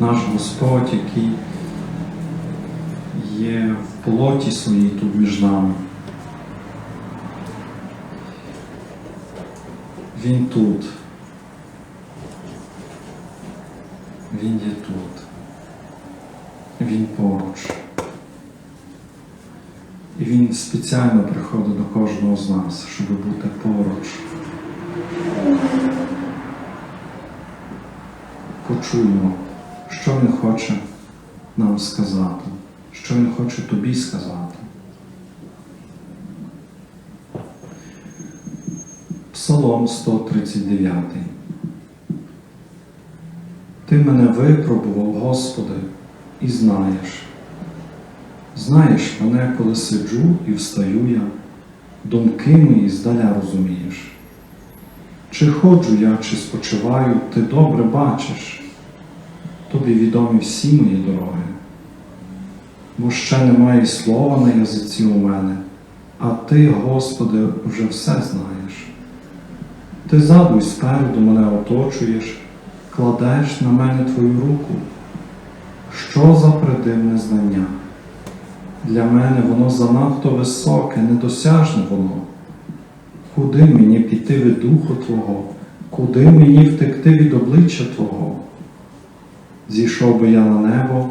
Наш Господь, який є в плоті своїй тут між нами. Він тут. Він є тут. Він поруч. І він спеціально приходить до кожного з нас, щоб бути поруч. Почуємо, що він хоче нам сказати, що він хоче тобі сказати. Псалом 139. Ти мене випробував, Господи, і знаєш. Знаєш мене, коли сиджу і встаю я, думки мої здаля розумієш. Чи ходжу я, чи спочиваю, ти добре бачиш, тобі відомі всі мої дороги, бо ще немає слова на язиці у мене, а ти, Господи, вже все знаєш. Ти ззаду й спереду мене оточуєш, кладеш на мене твою руку. Що за придивне знання? Для мене воно занадто високе, недосяжне воно. Куди мені піти від духу Твого, куди мені втекти від обличчя Твого? Зійшов би я на небо,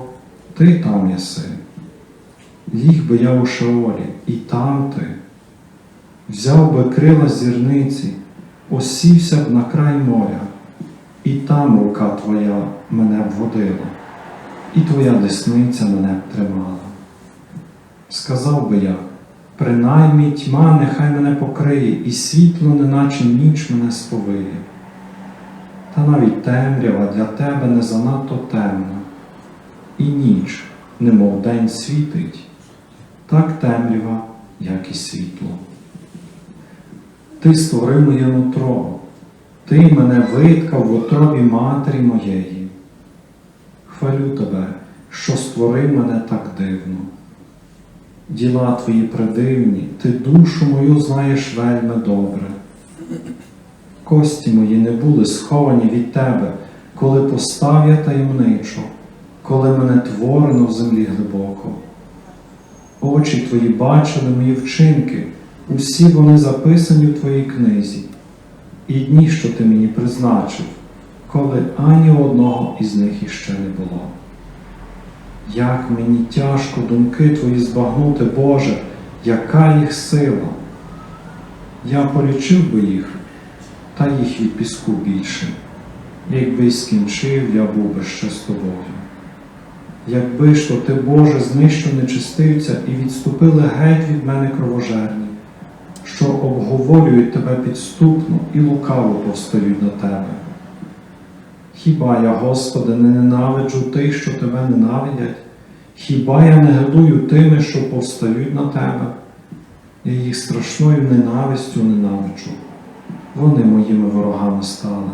ти там єси. Ліг би я у Шеолі, і там ти. Взяв би крила зірниці, осівся б на край моря, і там рука Твоя мене б водила, і Твоя десниця мене б тримала. Сказав би я, принаймні тьма нехай мене покриє, і світло, неначе ніч мене сповиє. Та навіть темрява для тебе не занадто темна, і ніч, немов день світить, так темрява, як і світло. Ти створив моє нутро, ти мене виткав в утробі матері моєї. Хвалю тебе, що створив мене так дивно. Діла твої придивні, ти душу мою знаєш вельми добре. Кості мої не були сховані від тебе, коли постав я таємничо, коли мене творено в землі глибоко. Очі твої бачили мої вчинки, усі вони записані в твоїй книзі, і дні, що ти мені призначив, коли ані одного із них іще не було. Як мені тяжко думки твої збагнути, Боже, яка їх сила. Я полічив би їх, та їх від піску більше. Якби й скінчив, я був би ще з тобою. Якби ж то ти, Боже, знищив нечистивця і відступили геть від мене кровожерні, що обговорюють тебе підступно і лукаво повстають на тебе. Хіба я, Господи, не ненавиджу тих, що Тебе ненавидять? Хіба я не гадую тими, що повстають на Тебе? Я їх страшною ненавистю ненавиджу. Вони моїми ворогами стали.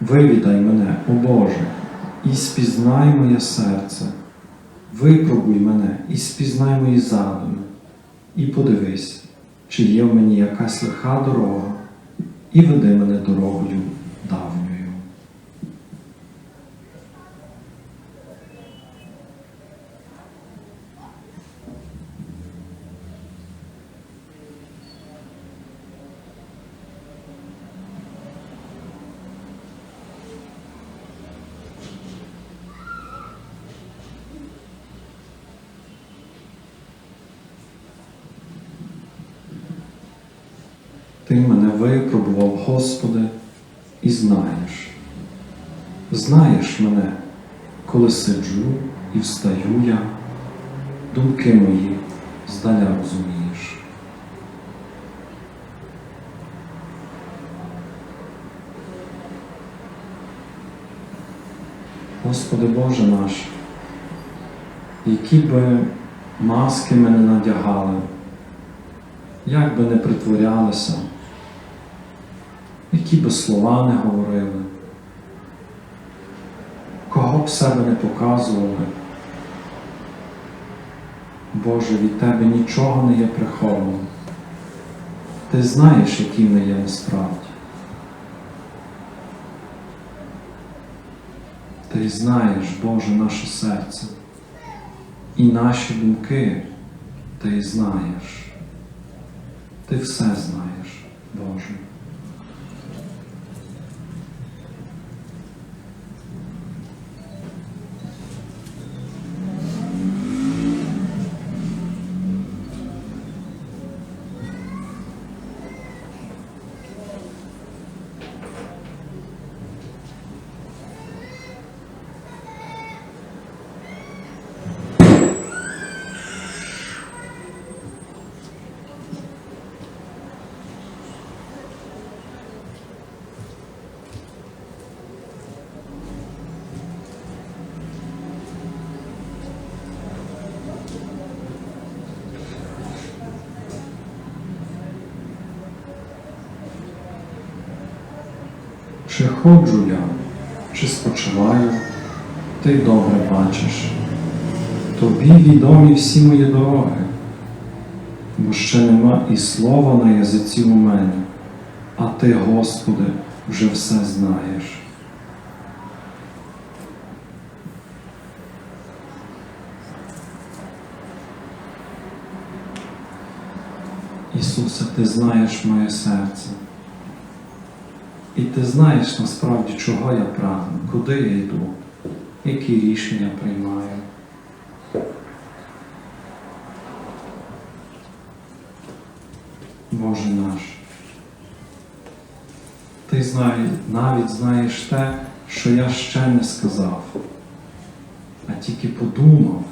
Вивідай мене, о Боже, і спізнай моє серце. Випробуй мене і спізнай мої задуми, і подивись, чи є в мені якась лиха дорога, і веди мене дорогою Ти мене випробував, Господи, і знаєш. Знаєш мене, коли сиджу і встаю я, думки мої здаля розумієш. Господи Боже наш, які би маски мене надягали, як би не притворялися, які би слова не говорили, кого б себе не показували. Боже, від Тебе нічого не є приховано. Ти знаєш, які ми є насправді. Ти знаєш, Боже, наше серце і наші думки ти знаєш. Ти все знаєш, Боже. Чи ходжу я, чи спочиваю, ти добре бачиш. Тобі відомі всі мої дороги, бо ще нема і слова на язиці у мене, а ти, Господи, вже все знаєш. Ісусе, ти знаєш моє серце. І ти знаєш насправді, чого я прагну, куди я йду, які рішення приймаю. Боже наш, ти навіть знаєш те, що я ще не сказав, а тільки подумав.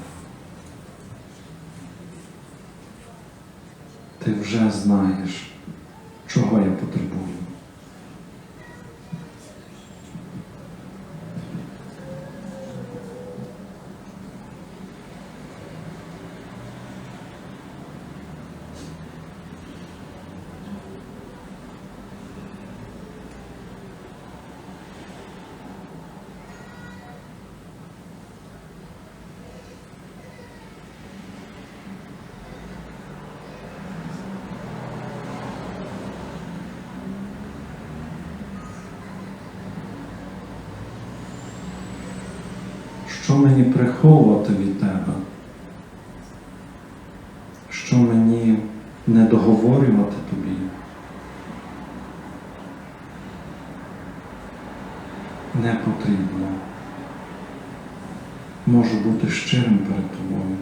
Ти вже знаєш, чого я потребую. Що мені приховувати від тебе? Що мені не договорювати тобі? Не потрібно. Можу бути щирим перед тобою.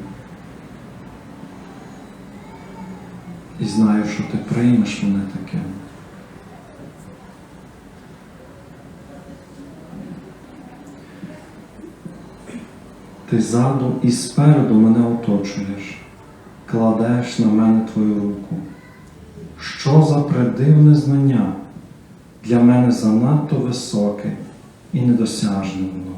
І знаю, що ти приймеш мене таким. Ти ззаду і спереду мене оточуєш, кладеш на мене твою руку. Що за придивне знання для мене занадто високе і недосяжне воно.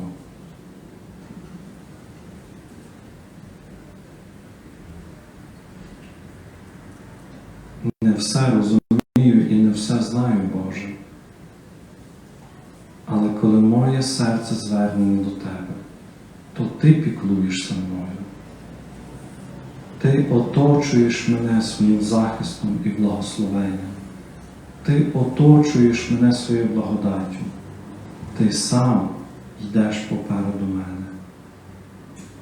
Не все розумію і не все знаю, Боже. Але коли моє серце звернене до Тебе, то ти піклуєшся мною. Ти оточуєш мене своїм захистом і благословенням. Ти оточуєш мене своєю благодаттю. Ти сам йдеш попереду мене.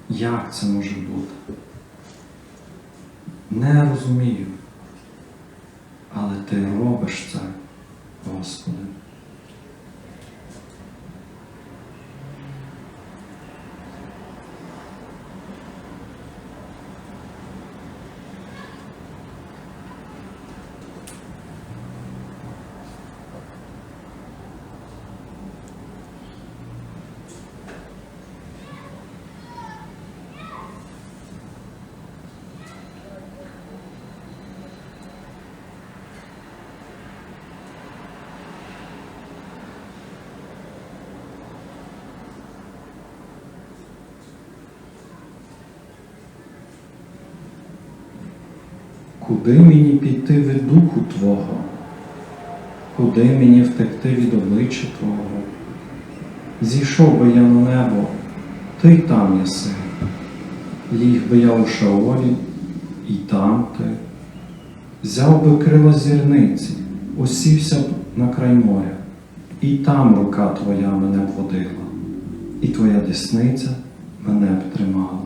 Як це може бути? Не розумію. Але ти робиш це, Господи. Куди мені піти від духу Твого? Куди мені втекти від обличчя Твого? Зійшов би я на небо, ти й там єси. Ліг би я у шаолі, і там ти. Взяв би крила зірниці, усівся б на край моря, і там рука твоя мене водила. і Твоя десниця мене б тримала.